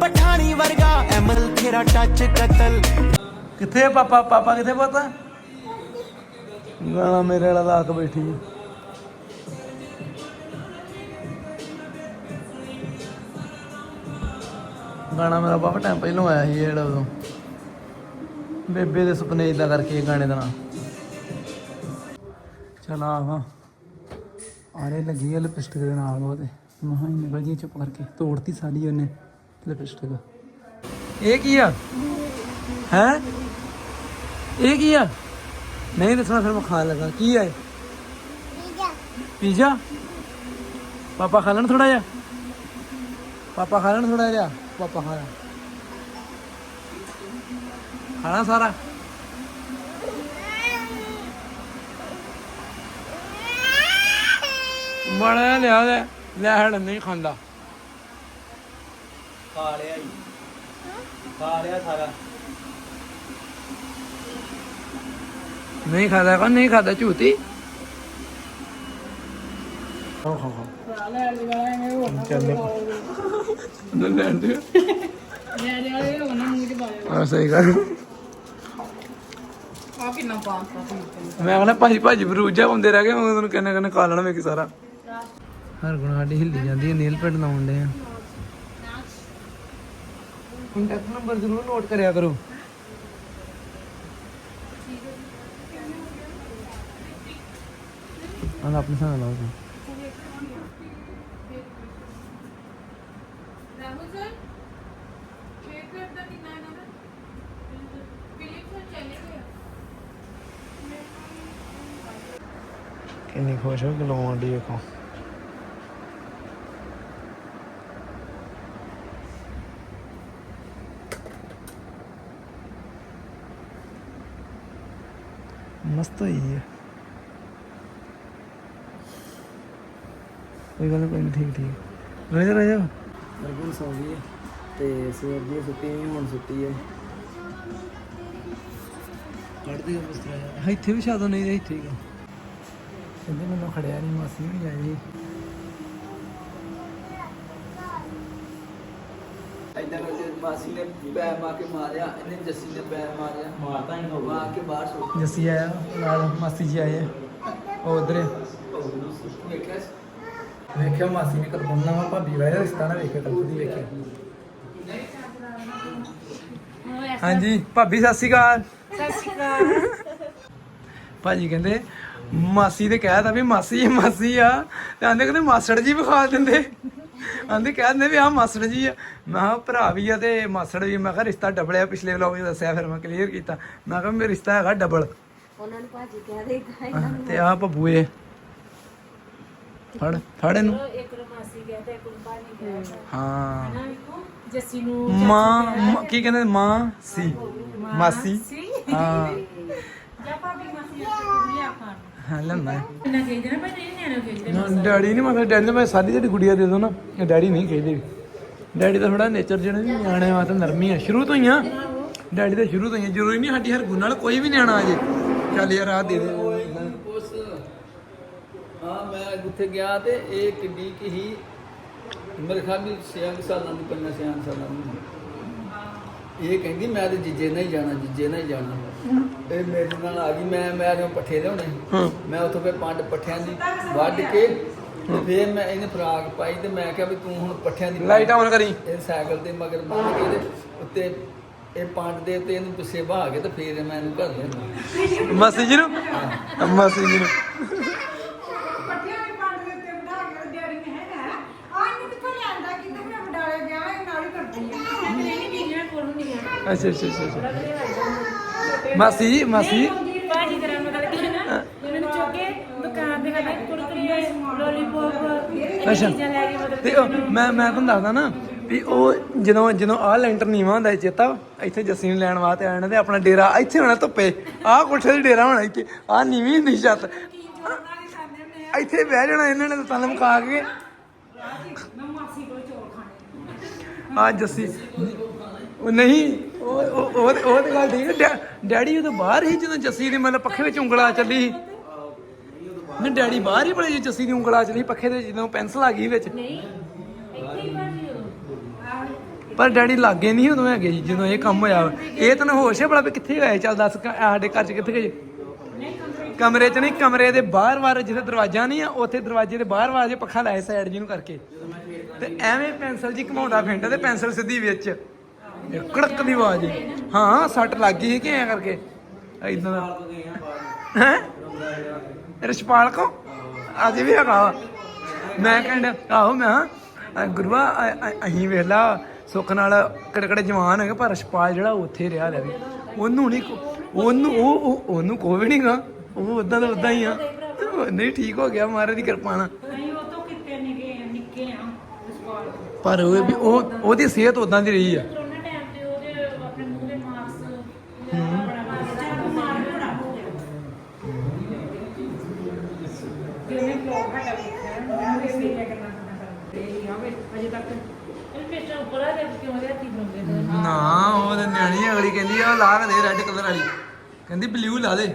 ਪਠਾਣੀ ਵਰਗਾ, ਐਮਲ ਤੇਰਾ ਟੱਚ ਕਤਲ। ਕਿੱਥੇ ਆ ਪਾਪਾ? ਪਾਪਾ ਕਿੱਥੇ ਪਤਾ? ਗਾਣਾ ਮੇਰੇ ਵਾਲਾ ਲਾ ਕੇ ਬੈਠੀ ਗਾਣਾ ਮੇਰਾ ਬਾਬਾ ਟਾਈਮ ਪਹਿਲਾਂ ਆਇਆ ਸੀ ਜਿਹੜਾ ਉਦੋਂ। ਬੇਬੇ ਦੇ ਸੁਪਨੇ ਇਦਾਂ ਕਰਕੇ ਗਾਣੇ ਦਾ ਨਾਂ ਚਲਾ ਆ ਆਰੇ ਲੱਗੀ ਹੈ ਲਿਪਸਟਿਕ ਦੇ ਨਾਲ ਉਹਦੇ। ਮਹਾਂ ਹੀ ਨਿਕਲ ਚੁੱਪ ਕਰਕੇ ਤੋੜਤੀ ਸਾਡੀ ਉਹਨੇ। ਲਿਪਸਟਿਕ ਇਹ ਕੀ ਆ? ਹੈ? ਇਹ ਕੀ ਆ? ਨਹੀਂ ਦੱਸਣਾ, ਫਿਰ ਮੈਂ ਖਾਣ ਲੱਗਾ। ਕੀ ਆ ਇਹ? ਪੀਜ਼ਾ। ਪਾਪਾ ਖਾ ਲੈਣ ਥੋੜਾ ਜਿਹਾ? ਪਾਪਾ ਖਾ ਲੈਣ ਥੋੜਾ ਜਿਹਾ? ਪਾਪਾ ਖਾ ਲੈ ਖਾਣਾ ਸਾਰਾ? ਬੜਾ ਲਿਆ ਲੈ ਲੈ ਹੜ ਨਹੀਂ ਖਾਂਦਾ। ਖਾ ਲਿਆ ਜੀ। ਖਾ ਲਿਆ ਸਾਰਾ। ਨਹੀਂ ਖਾਦਾ ਕੋ ਨਹੀਂ ਖਾਦਾ ਝੂਤੀ ਖਾਓ ਖਾਓ ਖਾਓ ਚੱਲ ਲੈ ਲੈ ਦੇ ਆ ਸਹੀ ਗੱਲ। ਆ ਕਿੰਨਾ ਪਾਸਤਾ ਸੀ। ਮੈਂ ਕਹਿੰਦਾ ਭਾਜੀ ਭਾਜੀ ਬਰੂਜਾ ਹੁੰਦੇ ਰਹਿ ਗਏ ਮੈਂ ਤੁਹਾਨੂੰ ਕਹਿੰਨੇ ਖਾ ਲੈਣਾ ਸਾਰਾ। ਹਰ ਗੁਣ ਸਾਡੀ ਹਿੱਲੀ ਜਾਂਦੀ ਹੈ ਨੀਲ ਪੈਡ ਲਾਉਣ ਦੇ ਆ। ਕੰਟੈਕਟ ਨੰਬਰ ਜ਼ਰੂਰ ਨੋਟ ਕਰਿਆ ਕਰੋ। ਆਹ ਆਪਣੇ ਸਾਹ ਲਾਓ ਜੀ। ਕਿੰਨਾ ਖੁਸ਼ ਹੋ ਲਾਉਣ ਦੀ ਵੇਖੋ। ਮਸਤ ਹੋਈ ਹੈ ਕੋਈ ਗੱਲ ਕੋਈ ਨਹੀਂ ਠੀਕ ਠੀਕ ਰਹਿ ਜਾ ਰਹਿ ਜਾ ਅਰਗੁਨ ਸੌ ਗਈ ਹੈ ਤੇ ਸਵੇਰ ਦੀ ਸੁੱਤੀ ਨਹੀਂ ਹੁਣ ਸੁੱਤੀ ਹੈ ਕੱਢਦੇ ਹੋ ਬਸ ਰਹਿ ਇੱਥੇ ਵੀ ਸ਼ਾਦੋਂ ਨਹੀਂ ਰਹੀ ਠੀਕ ਹੈ ਕਹਿੰਦੇ ਮੈਨੂੰ ਖੜਿਆ ਨਹੀਂ ਮਾਸੀ ਵੀ ਜਾਈ ਇਦਾਂ ਕਰਕੇ ਮਾਸੀ ਨੇ ਪੈਰ ਮਾਰ ਕੇ ਮਾਰਿਆ ਇਹਨੇ ਜੱਸੀ ਨੇ ਪੈਰ ਮਾਰਿਆ। ਮਾਰਤਾ ਹੀ ਹੋ ਮਾਰ ਕੇ ਬਾਹਰ ਸੁੱਟ ਜੱਸੀ ਆਇਆ ਨਾਲ ਮਾਸੀ ਜੀ ਆਏ। ਆ। ਉਹ ਉਧਰ ਵੇਖਿਆ ਵੇਖਿਆ ਮਾਸੀ ਨੇ ਕਲਪਨਾ ਵਾ ਭਾਬੀ ਵਾਇਆ ਰਿਸ਼ਤਾ ਨਾ ਵੇਖਿਆ ਕਲਪਦੀ ਵੇਖਿਆ। ਹਾਂਜੀ ਭਾਬੀ ਸਤਿ ਸ਼੍ਰੀ ਅਕਾਲ। ਸਤਿ ਸ਼੍ਰੀ ਅਕਾਲ। ਭਾਜੀ ਕਹਿੰਦੇ ਮਾਸੀ ਤੇ ਕਹਿਤਾ ਵੀ ਮਾਸੀ ਮਾਸੀ ਆ। ਤੇ ਆਂਦੇ ਕਹਿੰਦੇ ਮਾਸੜ ਜੀ ਵਿਖਾ ਦਿੰਦੇ। ਆਂਦੇ ਕਹਿ ਦਿੰਦੇ ਵੀ ਆ ਮਾਸੜ ਜੀ ਆ। ਮੈਂ ਕਿਹਾ ਭਰਾ ਵੀ ਆ ਤੇ ਮਾਸੜ ਵੀ ਮੈਂ ਕਿਹਾ ਰਿਸ਼ਤਾ ਡਬਲ ਆ ਪਿਛਲੇ ਵਲੋਗ 'ਚ ਦੱਸਿਆ ਫਿਰ ਮੈਂ ਕਲੀਅਰ ਕੀਤਾ। ਮੈਂ ਕਿਹਾ ਮੇਰਾ ਰਿਸ਼ਤਾ ਹੈਗਾ ਡਬਲ ਉਹਨਾਂ ਨੂੰ ਭਾਜੀ ਕਹਿ ਦੇਗਾ ਤੇ ਆ ਬੱਬੂਏ। ਫੜ ਫੜ ਇਹਨੂੰ। ਇੱਕ ਨੂੰ ਮਾਸੀ ਗਿਆ ਤੇ ਇੱਕ ਨੂੰ ਭਾਜੀ ਗਿਆ ਹਾਂ। ਜੱਸੀ ਨੂੰ ਮਾਂ ਕੀ ਕਹਿੰਦੇ? ਮਾਂ ਸੀ ਮਾਸੀ? ਸੀ ਹਾਂ। ਜਾਂ ਭਾਬੀ ਮਾਸੀ ਆ ਖਾਣ ਹਾਂ ਹੈ। ਨਾ ਕਹਿੰਦੇ ਨਾ ਭਾਜੀ? ਨਿਆਣੇ ਕਹਿੰਦੇ ਨਾ ਡੈਡੀ ਨਹੀਂ ਮਤਲਬ ਡੈਡੀ ਨੇ ਮੈਂ ਸਾਡੀ ਜਿਹੜੀ ਗੁੜੀਆ ਦੇ ਦੋ ਨਾ। ਇਹ ਡੈਡੀ ਨਹੀਂ ਕਹਿੰਦੇ ਡੈਡੀ ਦਾ ਥੋੜਾ ਨੇਚਰ ਜਿਹੜਾ ਵੀ ਨਿਆਣੇ ਵਾਸਤੇ ਨਰਮੀ ਆ। ਸ਼ੁਰੂ ਤੋਂ ਹੀ ਆ। ਡੈਡੀ ਦਾ ਸ਼ੁਰੂ ਤੋਂ ਹੀ ਆ। ਜ਼ਰੂਰੀ ਨਹੀਂ ਸਾਡੀ ਹਰ ਗੁਣ ਨਾਲ ਕੋਈ ਵੀ ਨਿਆਣਾ ਆ ਜੇ। ਚੱਲ ਯਾਰ ਆ ਦੇ ਦੇ। ਉਸ ਹਾਂ ਮੈਂ ਉੱਥੇ ਗਿਆ ਤੇ ਇਹ ਕਿੱਡੀ ਕੀ ਹੀ ਮੇਰੇ ਖਿਆਲ ਵੀ 6 ਸਾਲਾਂ ਦੀ ਪੰਜਾਂ 6 ਸਾਲਾਂ ਦੀ। ਇਹ ਕਹਿੰਦੀ ਮੈਂ ਤੇ ਜੀਜੇ ਨਾਲ ਹੀ ਜਾਣਾ ਜੀਜੇ ਨਾਲ ਹੀ ਜਾਣਾ। ਇਹ ਮੇਰੇ ਨਾਲ ਆ ਗਈ ਮੈਂ ਮੈਂ ਜੋ ਪੱਠੇ ਲਿਆਉਣੇ ਮੈਂ ਉੱਥੋਂ ਫਿਰ ਪੰਜ ਪੱਠਿਆਂ ਦੀ ਵੱਢ ਕੇ ਤੇ ਫਿਰ ਮੈਂ ਇਹਨੇ ਫਰਾਕ ਪਾਈ ਤੇ ਮੈਂ ਕਿਹਾ ਵੀ ਤੂੰ ਹੁਣ ਪੱਠਿਆਂ ਦੀ ਲਾਈਟ ਆਨ ਕਰੀ ਇਹ ਸਾਈਕਲ ਤੇ ਮਗਰ ਬੰਨ ਕੇ ਇਹਦੇ ਉੱਤੇ ਇਹ ਪੰਡ ਦੇ ਉੱਤੇ ਇਹਨੂੰ ਪਿੱਛੇ ਬਹਾ ਕੇ ਤੇ ਫਿਰ ਮੈਂ ਇਹਨੂੰ ਘਰ ਲਿਆਂਦਾ ਮਾਸੀ ਜੀ ਨੂੰ ਮਾਸੀ ਜੀ ਨੂੰ ਅੱਛਾ ਅੱਛਾ, ਅੱਛਾ ਮਾਸੀ ਜੀ ਮਾਸੀ ਭਾਜੀ ਤੇਰਾ ਨਾ ਮੈਨੂੰ ਚੁੱਕ ਕੇ ਦੁਕਾਨ ਤੇ ਖੜੇ ਕੁਰਕੁਰੇ ਲੋਲੀਪੌਪ ਇਹ ਅੱਛਾ। ਚੀਜ਼ਾਂ ਲੈ ਕੇ ਮਤਲਬ ਤੇ ਉਹ ਮੈਂ ਮੈਂ ਤੁਹਾਨੂੰ ਦੱਸਦਾ ਨਾ ਵੀ ਉਹ ਜਦੋਂ ਜਦੋਂ ਆਹ ਲੈਂਟਰ ਨੀਵਾ ਹੁੰਦਾ ਸੀ ਚੇਤਾ? ਇੱਥੇ ਜੱਸੀ ਨੂੰ ਲੈਣ ਵਾਸਤੇ ਆਣਾ ਤੇ ਆਪਣਾ ਡੇਰਾ ਇੱਥੇ ਹੋਣਾ ਧੁੱਪੇ। ਆਹ ਕੋਠੇ ਤੇ ਡੇਰਾ ਹੋਣਾ ਇੱਥੇ। ਆਹ ਨੀਵੀਂ ਹੁੰਦੀ ਸੀ ਛੱਤ। ਇੱਥੇ ਬਹਿ ਜਾਣਾ ਇਹਨਾਂ ਨੇ ਤਾਂ ਤਲਮ ਖਾ ਕੇ। ਆ। ਜੱਸੀ। ਉਹ ਨਹੀਂ। ਉਹ ਉਹ ਉਹ ਤੇ- ਉਹ ਤੇ ਗੱਲ ਠੀਕ ਹੈ ਡੈ- ਡੈਡੀ ਉਹ ਬਾਹਰ ਹੀ ਜਦੋਂ ਜੱਸੀ ਦੇ ਮਤਲਬ ਪੱਖੇ ਵਿੱਚ ਉਂਗਲਾ ਚੱਲੀ ਸੀ। ਨਹੀਂ, ਡੈਡੀ ਬਾਹਰ ਹੀ ਬੜੇ ਜੱਸੀ ਦੀ ਉਂਗਲਾ ਚੱਲੀ ਪੱਖੇ ਦੇ ਜਦੋਂ ਪੈਨਸਲ ਆ ਗਈ ਵਿੱਚ। ਨਹੀਂ ਇੱਥੇ ਹੀ ਭਾਜੀ ਉਦੋਂ ਪਰ ਡੈਡੀ ਲਾਗੇ ਨਹੀਂ ਉਦੋਂ ਹੈਗੇ ਜੀ, ਜਦੋਂ ਇਹ ਕੰਮ ਹੋਇਆ ਇਹ ਤੈਨੂੰ ਹੋਸ਼ ਹੈ ਬੜਾ ਵੀ ਕਿੱਥੇ ਹੋਇਆ ਚੱਲ ਦੱਸ, ਕ- ਸਾਡੇ ਘਰ ਚ ਕਿੱਥੇ ਗਏ ਕਮਰੇ ਚ ਨਹੀਂ, ਕਮਰੇ ਦੇ ਬਾਹਰ ਬਾਹਰ ਜਿੱਥੇ ਦਰਵਾਜ਼ਾ ਨਹੀਂ ਆ, ਉੱਥੇ ਦਰਵਾਜ਼ੇ ਦੇ ਬਾਹਰ ਬਾਹਰ ਜੇ ਪੱਖਾ ਲਾਇਆ ਸਾਈਡ ਜੀ ਨੂੰ ਕਰਕੇ। ਤੇ ਐਵੇਂ ਪੈਨਸਲ ਜੀ ਘਮਾਉਂਦਾ ਫਿੰਡਾ ਤੇ ਪੈਨਸਲ ਸਿੱਧੀ ਵਿੱਚ। ਇਹ ਕੜਕ ਦੀ ਆਵਾਜ਼ ਹਾਂ। ਸੱਟ ਲੱਗ ਗਈ ਸੀ ਕਿ ਐ ਕਰਕੇ? ਇਦਾਂ ਦਾ। ਹੈ? ਰਿਸ਼ਪਾਲ ਕੋ ਅਜੇ ਵੀ ਹੈਗਾ ਵਾ। ਮੈਂ ਕਹਿੰਦਾ ਆਹੋ ਮੈਂ ਕਿਹਾ, ਅ, ਗੁਰੂਆ ਅ- ਅ- ਅਸੀਂ ਵੇਲਾ ਸੁੱਖ ਨਾਲ ਕੜਕੜੇ ਜਵਾਨ ਹੈਗੇ ਪਰ ਰਿਸ਼ਪਾਲ ਜਿਹੜਾ ਉੱਥੇ ਰਿਹਾ ਲੈ ਵੀ। ਉਹਨੂੰ ਨਹੀਂ ਉਹਨੂੰ ਉਹ ਉਹ- ਉਹਨੂੰ ਕੋਈ ਵੀ ਨਹੀਂਗਾ ਉਹ ਉਦਾਂ ਦਾ ਉਦਾਂ ਹੀ ਆ। ਨਹੀਂ ਠੀਕ ਹੋ ਗਿਆ ਮਹਾਰਾਜ ਦੀ ਕਿਰਪਾ ਨਾਲ। ਨਹੀਂ ਉਹ ਤੋਂ ਕਿਤੇ ਨਿੱਕੇ ਨਿੱਕੇ ਆ ਸਪਾਲ ਪਰ ਉਹ ਵੀ ਉਹ ਉਹਦੀ ਸਿਹਤ ਉਦਾਂ ਦੀ ਰਹੀ ਆ ਕਰੋਨਾ ਟਾਈਮ ਤੇ ਉਹਦੇ ਆਪਣੇ ਮੂੰਹ ਦੇ ਮਾਰਕਸ ਬੜਾ ਮਾਰ ਬਿਮਾਰ ਬੜਾ ਹੋ ਗਿਆ ਆਵੇ ਅਜੇ ਤੱਕ ਉੱਪਰ ਆ ਗਿਆ ਕਿਉਂ ਬੰਦੇ ਨੇ ਉਹ ਤੇ ਨਿਆਣੀ ਅਗਲੀ ਕਹਿੰਦੀ ਆ ਲਾ ਦੇ ਰੈੱਡ ਕਲਰ ਵਾਲੀ। ਕਹਿੰਦੀ ਬਲੂ ਲਾ ਦੇ।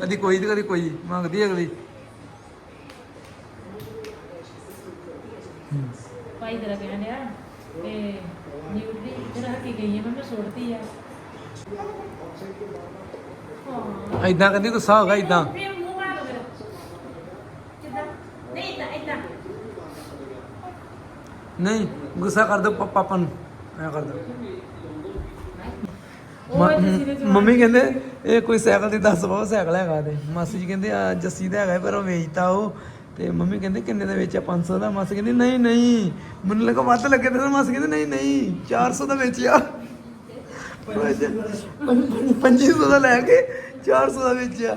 ਕਦੀ ਕੋਈ ਤੇ ਕਦੀ ਕੋਈ ਮੰਗਦੀ ਅਗਲੀ। ਭਾਈ ਤੇਰਾ ਕਹਿਣ ਡਿਆ ਤੇ ਨਿਊਟਰੀ ਇੱਧਰ ਹੱਟੀ ਗਈ ਹੈ ਮੈਂ ਮੈਂ ਸੁੱਟਤੀ ਆ। ਹਾਂ ਐਦਾਂ ਕਹਿੰਦੀ ਗੁੱਸਾ ਹੋਗਾ ਐਦਾਂ ਫਿਰ ਮੂੰਹ ਬਣਾ ਦੋ ਮੇਰਾ ਕਿੱਦਾਂ ਨਹੀਂ ਇਦਾਂ ਇਦਾਂ ਨਹੀਂ ਗੁੱਸਾ ਕਰ ਦੋ ਪਾਪਾ ਨੂੰ। ਐ ਕਰ ਦੋ ਮੰਮੀ ਕਹਿੰਦੇ ਇਹ ਕੋਈ ਸਾਈਕਲ ਦੀ ਦੱਸ ਬਹੁਤ ਸਾਈਕਲ ਹੈਗਾ ਤੇ ਮਾਸੀ ਜੀ ਕਹਿੰਦੇ ਆ ਜੱਸੀ ਦਾ ਹੈਗਾ ਪਰ ਉਹ ਵੇਚਤਾ ਉਹ। ਤੇ ਮੰਮੀ ਕਹਿੰਦੇ ਕਿੰਨੇ ਦਾ ਵੇਚਿਆ? 500 ਦਾ? ਮਾਸੀ ਕਹਿੰਦੀ ਨਹੀਂ ਨਹੀਂ। ਮੈਨੂੰ ਲੱਗਾ ਵੱਧ ਲੱਗੇ ਤੇ ਮਾਸੀ ਕਹਿੰਦੇ ਨਹੀਂ ਨਹੀਂ। 400 ਦਾ ਵੇਚਿਆ। 2500 ਦਾ ਲੈ ਕੇ 400 ਦਾ ਵੇਚਿਆ।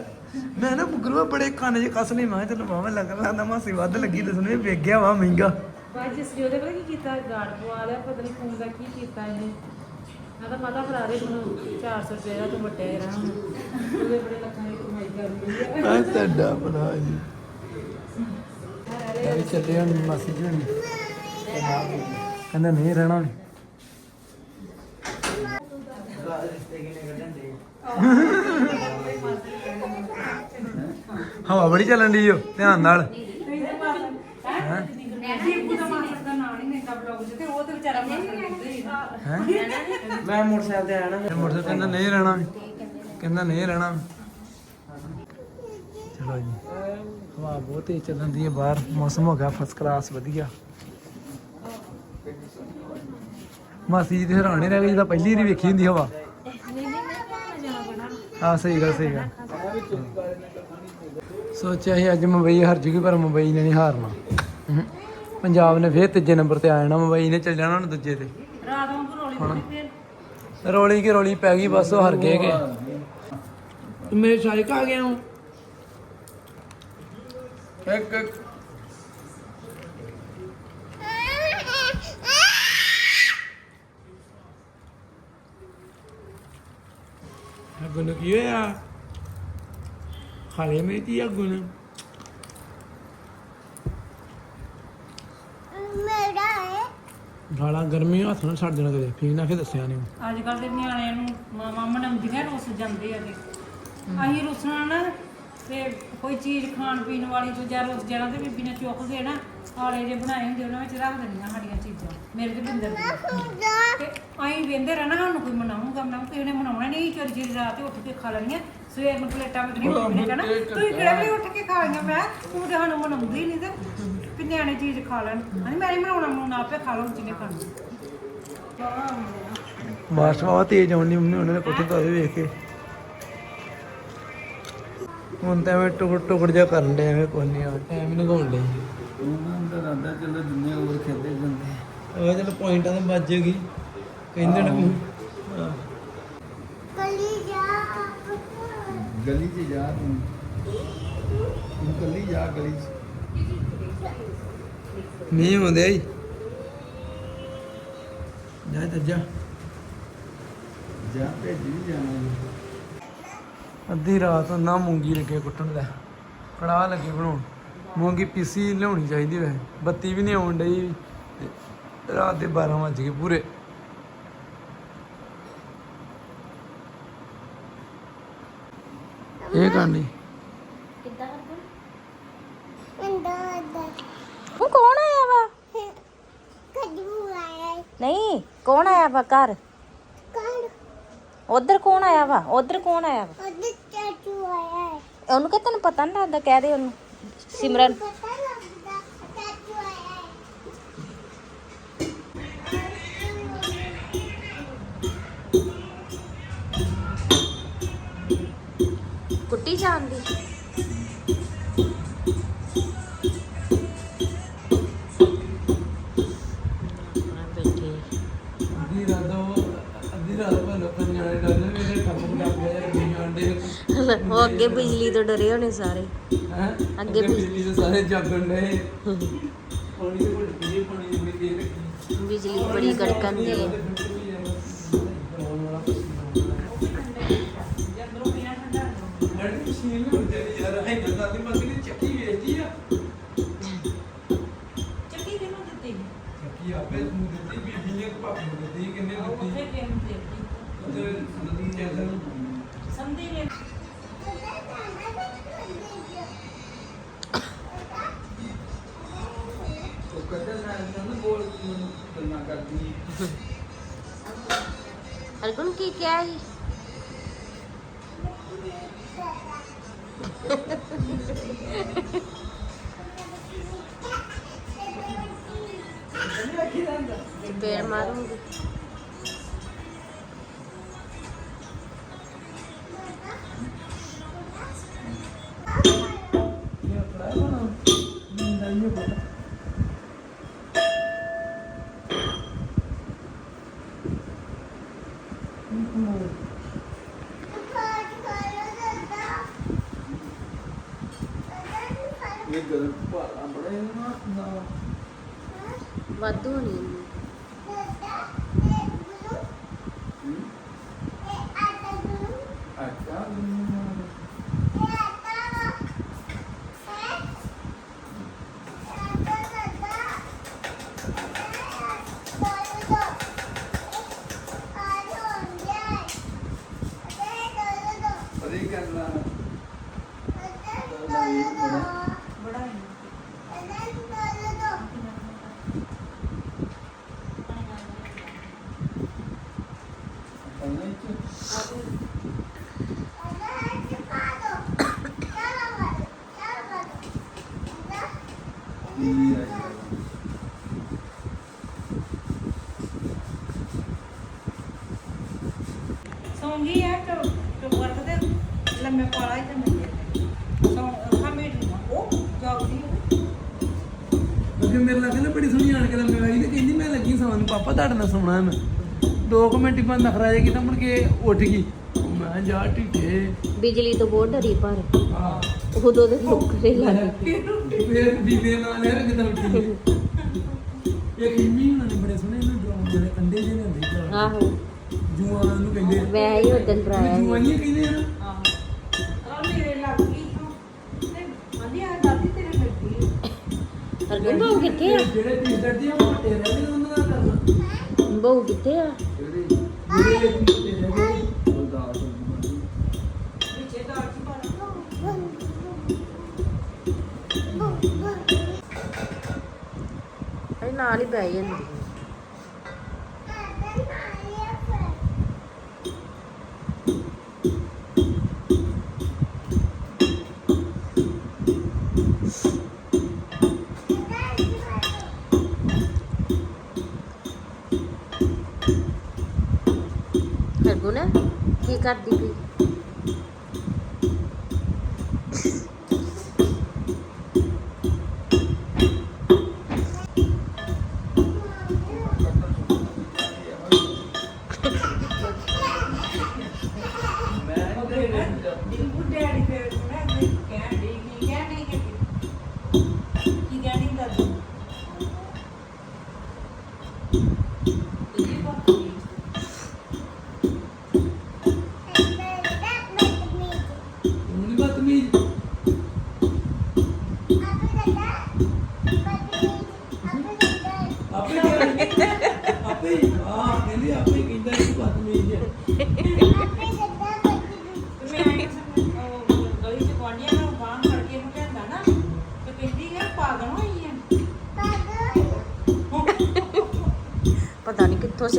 ਮੈਂ ਨਾ ਬੁਗਰਵਾ ਬੜੇ ਕੰਨ ਜੇ ਕਸ ਲਈ ਮੈਂ ਤੈਨੂੰ ਬਾਵਾ ਲੱਗਣ ਲੱਗਦਾ ਮਾਸੀ ਵੱਧ ਲੱਗੀ ਤੇ ਸੁਣੇ ਵੇਚ ਗਿਆ ਵਾ ਮਹਿੰਗਾ। ਬਾਅਦ ਜਿਸ ਲਈ ਉਹਦੇ ਪਤਾ ਕੀ ਕੀਤਾ? ਗਾਰਡ ਪਵਾ ਲਿਆ ਪਤਾ ਨਹੀਂ ਖੂਨ ਦਾ ਕੀ ਕੀਤਾ ਇਹਨੇ। ਮੈਂ ਤਾਂ ਪਤਾ ਫਰਾ ਦੇ ਮੈਨੂੰ 400 ਰੁਪਏ ਦਾ ਤੂੰ ਵੱਟਿਆ ਹੀ ਰਹਾ ਉਹਦੇ ਬੜੇ ਲੱਖਾਂ ਦੀ ਕਮਾਈ ਕਰ ਲਈ ਆ। ਤੁਹਾਡਾ ਭਲਾ ਜੀ। ਇਹ ਚੱਲੇ ਹੁਣ ਮਾਸੀ ਜੀ ਹੁਣ। ਕਹਿੰਦਾ ਨਹੀਂ ਰਹਿਣਾ ਹੁਣ। ਹਵਾ ਬੜੀ ਚੱਲਣ ਦੀ ਓ ਧਿਆਨ ਨਾਲ। ਦੀਪੂ ਦਾ ਮਾਸਟਰ ਦਾ ਨਾਂ ਨਹੀਂ ਲੈਂਦਾ ਬਲੌਗ 'ਚ ਤੇ ਉਹ ਤੇ ਵਿਚਾਰਾ ਮਾਸਟਰ ਲੈਂਦਾ ਹੀ ਮੈਂ ਮੋਟਰਸਾਈਕਲ ਤੇ ਆਇਆ ਨਾ ਮੋਟਰਸਾਈਕਲ ਕਹਿੰਦਾ ਨਹੀਂ ਰਹਿਣਾ। ਕਹਿੰਦਾ ਨਹੀਂ ਰਹਿਣਾ। ਚਲੋ ਜੀ। ਹਵਾ ਬਹੁਤ ਤੇਜ਼ ਚੱਲਦੀ ਹੈ ਬਾਹਰ। ਮੌਸਮ ਹੋ ਗਿਆ ਫਸਟ ਕਲਾਸ ਵਧੀਆ। ਮਾਸੀ ਜੀ ਤੇ ਹੈਰਾਨੇ ਰਹਿ ਗਈ ਜਿਹਦਾ ਪਹਿਲੀ ਵਾਰੀ ਵੇਖੀ ਹੁੰਦੀ ਹਵਾ। ਹਾਂ, ਸਹੀ ਗੱਲ ਸਹੀ ਗੱਲ। ਸੋਚਿਆ ਸੀ ਅੱਜ ਮੁੰਬਈ ਹਾਰ ਜੂਗੀ ਪਰ ਮੁੰਬਈ ਨੇ ਨਹੀਂ ਹਾਰਨਾ। ਹਮ। ਪੰਜਾਬ ਨੇ ਫੇਰ ਤੀਜੇ ਨੰਬਰ ਤੇ ਆ ਜਾਣਾ ਮੁੰਬਈ ਨੇ ਚੱਲ ਜਾਣਾ ਹੁਣ ਦੂਜੇ ਤੇ। ਰਾਤ ਨੂੰ ਰੋਲੀ ਫਿਰ ਰੋਲੀ ਕੀ ਰੋਲੀ ਪੈ ਗਈ ਬਸ ਉਹ ਹਰ ਗਏ ਕਿ। ਮੇਰੇ ਸ਼ਾਇਕ ਆ ਗਿਆ ਹੂੰ ਇੱਕ ਇੱਕ। ਅੱਗੋਂ ਨੂੰ ਕੀ ਹੋਇਆ? ਖਾਲੇ ਮੇ ਤੀ ਨੂੰ ਗਾਲਾਂ ਗਰਮੀ ਹੱਥ ਨਾਲ ਛੱਡ ਦੇਣਾ ਕਦੇ ਫੀਕ ਨਾ ਫਿਰ ਦੱਸਿਆ ਨਹੀਂ ਅੱਜ ਕੱਲ ਦੇ ਨਿਆਣਿਆਂ ਨੂੰ ਮਾਮਾ ਮਨਾਉਂਦੀਆਂ ਰੁੱਸ ਜਾਂਦੇ ਆਗੇ ਅਸੀਂ ਰੁੱਸਣਾ ਨਾ ਤੇ ਕੋਈ ਚੀਜ਼ ਖਾਣ ਪੀਣ ਵਾਲੀ ਤੋਂ ਜਾਂ ਰੁੱਸ ਜਾਣਾ ਤੇ ਬੀਬੀ ਨੇ ਚੁੱਕ ਕੇ ਨਾ ਆਲੇ ਜੇ ਬਣਾਏ ਹੁੰਦੇ ਉਹਨਾਂ ਵਿੱਚ ਰੱਖ ਦੇਣੀਆਂ ਸਾਡੀਆਂ ਚੀਜ਼ਾਂ। ਮੇਰੇ ਤੇ ਬਿੰਦਰ ਤੇ ਅਸੀਂ ਵੇਂਦੇ ਰਹਿਣਾ ਸਾਨੂੰ ਕੋਈ ਮਨਾਊਗਾ ਮੈਂ ਕਿਸੇ ਨੇ ਮਨਾਉਣਾ ਨਹੀਂ ਚੋਰੀ ਚੋਰੀ ਰਾਤ ਉੱਠ ਕੇ ਖਾ ਲੈਣੀਆਂ। ਸਵੇਰ ਨੂੰ ਪਲੇਟਾਂ ਵਿੱਚ ਨਹੀਂ ਮੰਮੀ ਨੇ ਕਹਿਣਾ ਤੁਸੀਂ ਕਿਹੜਾ ਵੀ ਉੱਠ ਕੇ ਖਾ ਲਈਆਂ? ਮੈਂ ਤੂੰ ਤੇ ਸਾਨੂੰ ਮਨਾਉਂਦੀ ਨਹੀਂ ਤੇ ਨਿਆਣੇ ਚੀਜ਼ ਖਾ ਲੈਣ। ਹਾਂਜੀ ਮੈਂ ਨਹੀਂ ਬਣਾਉਣਾ ਬਣਾਉਣਾ ਆਪੇ ਖਾ ਲਓ ਜਿੰਨੇ ਖਾਣੀ। ਬਾਰਿਸ਼ ਵਾਵਾ ਤੇਜ਼ ਆਉਣੀ ਮੰਮੀ ਉਹਨਾਂ ਨੇ ਕੋਠੇ ਤੋਂ ਆਏ ਵੇਖ ਕੇ। ਹੁਣ ਤਾਂ ਐਵੇਂ ਟੁਕੜ ਟੁਕੜ ਜਿਹਾ ਕਰਨ ਦੇ ਐਵੇਂ ਕੋਈ ਨਹੀਂ ਆ ਟਾਈਮ ਨਹੀਂ ਗਾਉਣ ਦੇ ਉਹਨਾਂ ਦਾ ਰਾਦਾ ਚਲੋ ਜਿੰਨੇ ਹੋਰ ਖੇਡੇ ਜਾਂਦੇ ਉਹ ਚਲ ਪੁਆਇੰਟਾਂ ਤੇ ਵੱਜ ਜੇਗੀ ਕਹਿੰਦੇ ਨੇ ਹਾਂ। ਗਲੀ 'ਚ ਜਾ ਤੂੰ। ਤੂੰ ਕੱਲੀ ਜਾ ਗਲੀ 'ਚ। ਮੀਂਹ ਹੁੰਦੇ ਆਈ ਜਾ। ਤੇ ਜਾ। ਜਾ ਭੇਜੀ ਵੀ ਜਾਣਾ ਅੱਧੀ ਰਾਤ ਨੂੰ ਮੂੰਗੀ ਲੱਗੇ ਕੁੱਟਣ ਦਾ। ਕੜਾਹ ਲੱਗੇ ਬਣਾਉਣ। ਮੂੰਗੀ ਪੀਸੀ ਲਿਆਉਣੀ ਚਾਹੀਦੀ ਵੈ ਬੱਤੀ ਵੀ ਨਹੀਂ ਆਉਣ ਡਈ। ਰਾਤ ਦੇ 12 ਵੱਜ ਗਏ ਪੂਰੇ। ਇਹ ਕਾਂਡੀ ਉਹ ਕੌਣ ਆਇਆ ਵਾ ਕੱਢੂ ਆਇਆ ਨਹੀਂ ਕੌਣ ਆਇਆ ਵਾ ਘਰ? ਉਧਰ ਕੌਣ ਆਇਆ ਵਾ? ਉਧਰ ਕੌਣ ਆਇਆ ਵਾ? ਉਹਦੇ ਚਾਚੂ ਆਇਆ ਹੈ। ਉਹਨੂੰ ਕਿ ਤੈਨੂੰ ਪਤਾ ਨਹੀਂ ਲੱਗਦਾ ਕਹਿ ਦੇ ਉਹਨੂੰ। ਸਿਮਰਨ। ਪਤਾ ਉਹ ਅੱਗੇ ਬਿਜਲੀ ਤੋਂ ਡਰੇ ਹੋਣੇ ਸਾਰੇ। ਹੈ? ਅੱਗੇ ਬਿਜਲੀ ਦੇ ਸਾਰੇ ਜਾਗਣ ਨੇ ਪਾਣੀ ਦੇ ਕੋਲ ਪੀਏ ਪਾਣੀ ਦੀ ਬੜੀ ਦੇਰ ਰੱਖੀ ਬਿਜਲੀ ਬੜੀ ਗੜਕਣ ਦੀ ਹੈ। ਚੱਕੀ ਵੇਚਦੀ ਆ। ਚੱਕੀ ਕਿਹਨੂੰ ਦਿੱਤੀ? ਚੱਕੀ ਆਪੇ ਨੂੰ ਦਿੱਤੀ ਬੀਬੀ ਨੇ ਭਾਪੀ ਨੂੰ ਦਿੱਤੀ ਕਿੰਨੇ ਉੱਥੇ ਦਿੱਤੀ? ਕਿਹਨੂੰ ਦਿੱਤੀ? ਤੇ ਨਦੀ ਜੈਸਨ ਸੰਧੀ ਨੇ ਗੱਲਾਂ ਕੀ ਕਿਹਾ ਸੀ? ਇਹ ਗੱਲ ਭਾਲਾ ਬੜੇ ਨਾ ਨਾ। ਵਾਧੂ ਹੋਣੀ ਇਹਨੂੰ। ਅੱਛਾ ਅਰੇ ਕਰਨਾ ਬੜਾ ਹੀ ਪਹਿਲਾਂ ਹੀ ਨੀ ਆ ਸੌਂਗੀ ਆ ਤੇ ਚੁੱਪ ਕਰਕੇ ਤੇ ਲੰਮੇ ਪਾਲਾ ਹੀ ਤੇ ਮੰਜੇ ਸੌਂ ਅੱਖਾਂ ਮੀਟੀਆਂ ਉਹ ਜਾਗਦੀ ਹੈ ਕਿਉਂਕਿ ਮੇਰੇ ਲੱਗੇ ਨਾ ਬੜੀ ਸੋਹਣੀ ਆਣ ਕੇ ਲੰਮੇ ਵਾਲੀ ਤੇ ਕਹਿੰਦੀ ਮੈਂ ਲੱਗੀ ਸੌਣ ਨੂੰ ਪਾਪਾ ਤੁਹਾਡੇ ਨਾਲ ਸੌਣਾ ਮੈਂ ਦੋ ਕੁ ਮਿੰਟ ਹੀ ਬੰਦ ਨਖਰਾ ਜੇ ਕੀਤਾ ਮੁੜ ਕੇ ਉੱਠ ਗਈ। ਮੈਂ ਜਾ ਢੀਠੇ। ਬਿਜਲੀ ਤੋਂ ਬਹੁਤ ਡਰੀ ਪਰ ਆ ਉਦੋਂ ਦੇ ਨੁਕਰੇ ਲੱਗ ਫੇਰ ਬੀਬੀ ਨਾਲ ਯਾਰ ਕਿਦਾਂ ਉੱਠੀ ਇੱਕ ਇੰਮੀ ਉਹਨਾਂ ਨੇ ਬੜੇ ਸੋਹਣੇ ਇਹਨੂੰ ਡਰਾਉਣ ਜਿਹੜੇ ਕੰਡੇ ਜਿਹੇ ਹੁੰਦੇ ਭਰਾ। ਆਹੋ। ਜੂਆਂ ਨੂੰ ਕਹਿੰਦੇ ਮੈਂ ਹੀ ਉਦੋਂ ਡਰਾਇਆ ਸੀ। ਜੂਆਂੀਆਂ ਕਹਿੰਦੇ ਆ ਨਾ। ਆ ਮੇਰੇ ਲੱਗ ਗਈ। ਤੇ ਵਧੀਆ ਦਾਦੀ ਤੇਰੇ ਲੱਗੀ ਹਰਗੁਣ ਬਹੁ ਕਿੱਥੇ ਆ? ਜਿਹੜੇ ਦੀਆਂ ਮੋਟੇ ਰਹਿੰਦੇ ਨੇ ਬਹੁ ਕਿੱਥੇ ਆ? ਨਾਲ ਹੀ ਬਹਿ ਜਾਂਦੀ। ਕੀ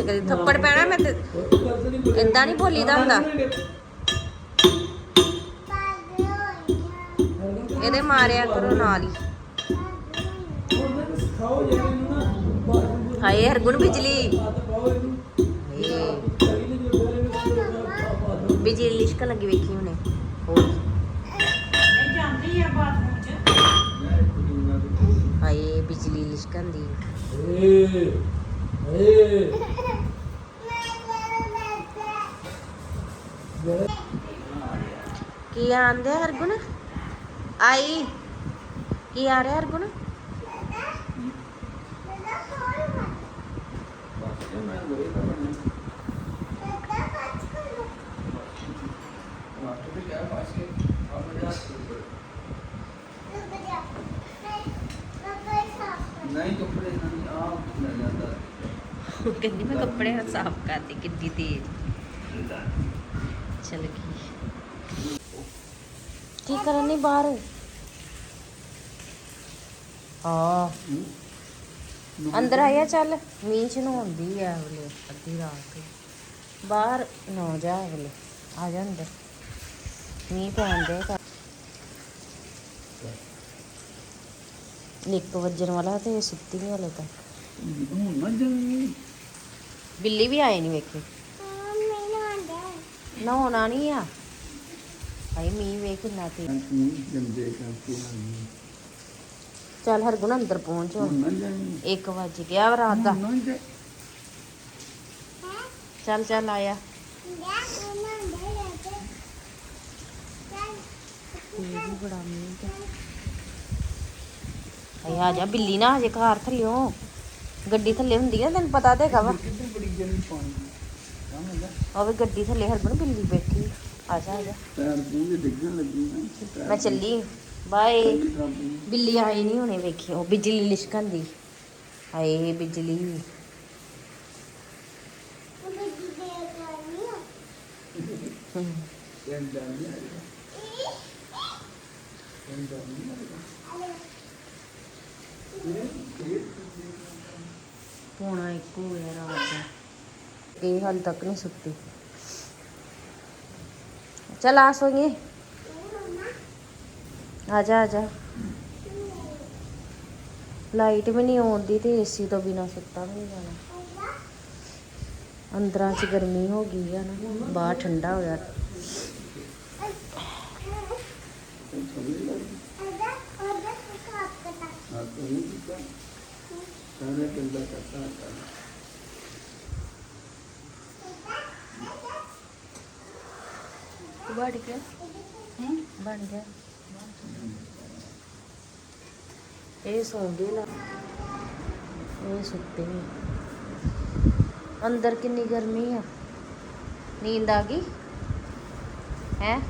ਦੇਖੋ ਥੱਪੜ ਪੈਣਾ ਮੈਂ ਤੇ ਇਦਾਂ ਨਹੀਂ ਬੋਲੀਦਾ ਹੁੰਦਾ। ਇਹਦੇ ਮਾਰਿਆ ਕਰੋ ਨਾਲ ਹੀ। ਹਾਏ, ਹਰਗੁਣ ਬਿਜਲੀ। ਹੱਥ ਪਾਓ ਬਿਜਲੀ ਲਿਸ਼ਕ ਲੱਗੀ ਵੇਖੀ ਹੁਣੇ। ਹੋਰ। ਨਹੀਂ ਜਾਂਦੀ ਆ ਬਾਥਰੂਮ 'ਚ ਹਾਏ, ਬਿਜਲੀ ਲਿਸ਼ਕੰਦੀ ਦੀ। ਏ ਕੀ ਆਂਦੇ ਆ ਹਰਗੁਣ ਆਈ ਕੀ ਆ ਰਿਹਾ ਹਰਗੁਣ ਕੱਪੜੇ ਸਾਫ਼ ਕਰਦੀ ਕਿੱਡੀ ਤੇਜ਼। ਚਲ ਗਈ। ਕੀ ਕਰਨ ਨਹੀਂ ਬਾਹਰ? ਹਾਂ। ਅੰਦਰ ਆਇਆ ਚੱਲ। ਮੀਂਹ ਚ ਨਹਾਉਂਦੀ ਆ ਅਗਲੇ ਅੱਧੀ ਰਾਤ। ਨੂੰ। ਬਾਹਰ ਨਾ ਜਾ ਅਗਲੇ ਆ ਜਾ ਅੰਦਰ। ਮੀਂਹ ਪੈਣ ਦੇ ਇੱਕ ਵੱਜਣ ਵਾਲਾ ਤੇ ਸੁੱਤੀ ਨਹੀਂ ਹਲੇ ਤੱਕ। ਹੁਣ ਨਾ ਬਿੱਲੀ ਵੀ ਆਏ ਨਹੀਂ ਵੇਖੀ। ਨਹਾਉਣਾ ਨਹੀਂ ਆ। ਮੀਂਹ ਵੇਖ ਕਿੰਨਾ ਤੇ? ਚੱਲ ਹਰਗੁਣ ਅੰਦਰ ਪਹੁੰਚ। ਹੁਣ ਹੁਣ ਨਾ ਜੰਗੀ 1 ਵਜ ਗਿਆ ਵਾ ਰਾਤ ਦਾ। ਨਾ ਚੱਲ ਚੱਲ ਆਇਆ। ਇਹ ਵੀ ਬੜਾ ਮੀਂਹ ਤੇ। ਹਾਏ ਆ ਜਾ ਬਿੱਲੀ ਨਾ ਹਜੇ ਘਰ ਥੱਲਿਓ ਗੱਡੀ ਥੱਲੇ ਹੁੰਦੀ ਆ ਤੈਨੂੰ ਪਤਾ ਤੇ ਹੈਗਾ ਵਾ। ਪਾਣੀ ਕੰਮ ਹੁੰਦਾ। ਵੀ ਗੱਡੀ ਥੱਲੇ ਹਰਗੁਣ ਬਿੱਲੀ ਬੈਠੀ ਆ। ਜਾ ਆ ਜਾ। ਪੈਰ ਵੀ ਡਿੱਗਣ ਲੱਗੀ ਨਾ ਮੈਂ ਚੱਲੀ। ਬਾਏ। ਬਿੱਲੀ ਆਈ ਨਹੀਂ ਹੁਣੇ ਵੇਖੀ ਉਹ ਬਿਜਲੀ ਲਿਸ਼ਕੰਦੀ ਹਾਏ ਬਿਜਲੀ। ਹਮ, ਨਹੀਂ ਨਹੀਂ ਪੌਣਾ ਇੱਕ ਹੋ ਗਿਆ ਰਾਤ ਦਾ ਇਹ ਹਾਲ ਤੱਕ ਨਹੀਂ ਸੁੱਤੀ ਚਲ ਆ ਸੋਈਏ ਆ ਜਾ ਆ ਜਾ ਲਾਈਟ ਵੀ ਨਹੀਂ ਆਉਂਦੀ ਤੇ ਏਸੀ ਤੋਂ ਬਿਨਾ ਸੁੱਤਾ ਵੀ ਨਹੀਂ ਜਾਣਾ ਅੰਦਰਾਂ 'ਚ ਗਰਮੀ ਹੋ ਗਈ ਆ ਨਾ ਬਾਹਰ ਠੰਡਾ ਹੋਇਆ ਹਾਂ ਤੂੰ ਨਹੀਂ ਕੀਤਾ ਸਾਰੇ ਕਹਿੰਦਾ ਕਰਤਾ ਕਰਤਾ ਬਣ ਗਿਆ। ਬਣ ਗਿਆ। ਇਹ ਸੌਂਦੇ ਲਾ ਇਹ ਸੁੱਤੇ ਨੇ। ਅੰਦਰ ਕਿੰਨੀ ਗਰਮੀ ਆ। ਨੀਂਦ ਆ ਗਈ? ਹੈ?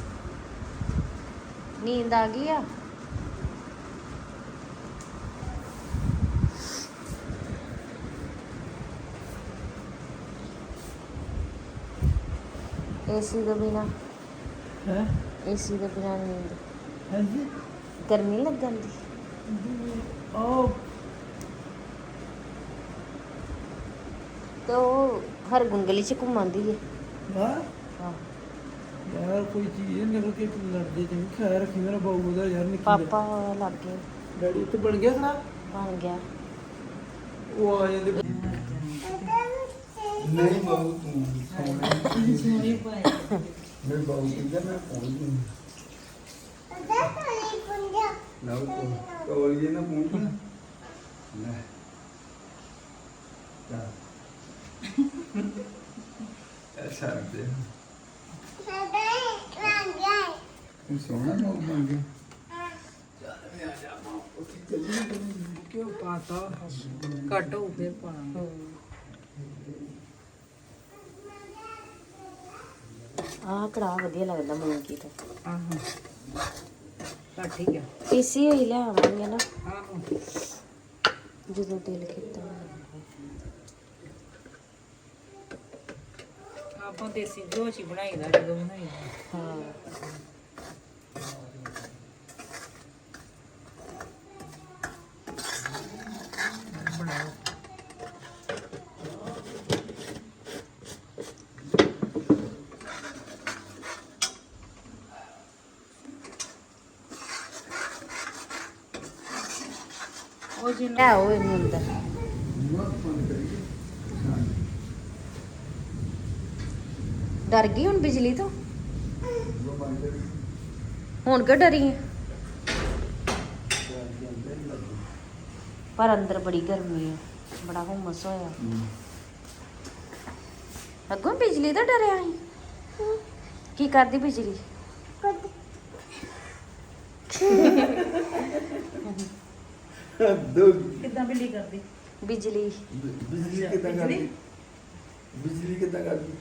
ਨੀਂਦ ਆ ਗਈ ਆ? ਏਸੀ ਤੋਂ ਬਿਨਾ। ਹੈ? ਏਸੀ ਤੋਂ ਬਿਨਾ ਨੀਂਦ ਹਾਂਜੀ? ਗਰਮੀ ਲੱਗਣ ਦੀ। ਉਹ ਤੇ ਉਹ ਹਰ ਗੁੰਗਲੀ ਚ ਘੁੰਮਾਂਦੀ ਹੈ? ਵਾਹ ਹਾਂ। ਯਾਰ ਕੋਈ ਚੀਜ਼ ਨਿਕਲ ਕੇ ਲੜਦੇ ਜਿਵੇਂ ਖੈਰ ਰੱਖੀ ਮੇਰਾ ਬਾਊ ਉਹਦਾ ਯਾਰ ਨਿੱਕੀ ਦਾ। ਪਾਪਾ ਲੱਗ ਡੈਡੀ ਉੱਥੇ ਬਣ ਗਿਆ ਖਰਾ ਬਣ ਗਿਆ। ਉਹ ਆ ਜਾਂਦੇ। ਨਹੀਂ ਬਾਊ ਤੂੰ ਸੋਹਣੇ। ਮੇਰੇ ਬਾਊ ਕਹਿੰਦਾ ਮੈਂ ਪਹੁੰਚ ਗਈ ਨਾ ਕੋਲ ਇਹ ਨਾ ਪਹੁੰਚ ਨਾ ਲੈ ਜਾ ਅੱਛਾ ਦੇ ਤੂੰ ਸੋਹਣਾ ਬਾਊ ਬਣ ਗਿਆ ਕਿਉਂ ਪਾਤਾ ਘੱਟ ਹੋ ਫਿਰ ਪਾਣਾ ਆਹ ਕੜਾ ਵਧੀਆ ਲੱਗਦਾ ਮੂੰਗੀ ਦਾ। ਆਹੋ। ਤਾਂ ਠੀਕ ਹੈ ਏਸੀ ਹੋਈ ਲੈ ਆਵਾਂਗੇ ਨਾ। ਆਹੋ। ਜਦੋਂ ਦਿਲ ਕੀਤਾ। ਆਪਾਂ ਦੇਸੀ ਘਿਓ ਚ ਹੀ ਬਣਾਈਦਾ ਜਦੋਂ ਬਣਾਈਦਾ। ਹਾਂ। ਲੈ ਇਹਨੂੰ ਅੰਦਰ ਡਰ ਗਈ ਹੁਣ ਬਿਜਲੀ ਤੋਂ? ਹੁਣ ਕਿ ਡਰੀ ਹੈ? ਪਰ ਅੰਦਰ ਬੜੀ ਗਰਮੀ ਹੈ, ਬੜਾ ਹੁਮਸ ਹੋਇਆ। ਅੱਗੋਂ ਬਿਜਲੀ ਦਾ ਡਰਿਆ ਸੀ। ਕੀ ਕਰਦੀ ਬਿਜਲੀ? ਕਿੱਦਾਂ ਬਿੱਲੀ ਕਰਦੀ? ਬਿਜਲੀ। ਬਿਜਲੀ ਕਿੱਦਾਂ ਕਰਦੀ? ਬਿਜਲੀ ਕਿੱਦਾਂ ਕਰਦੀ?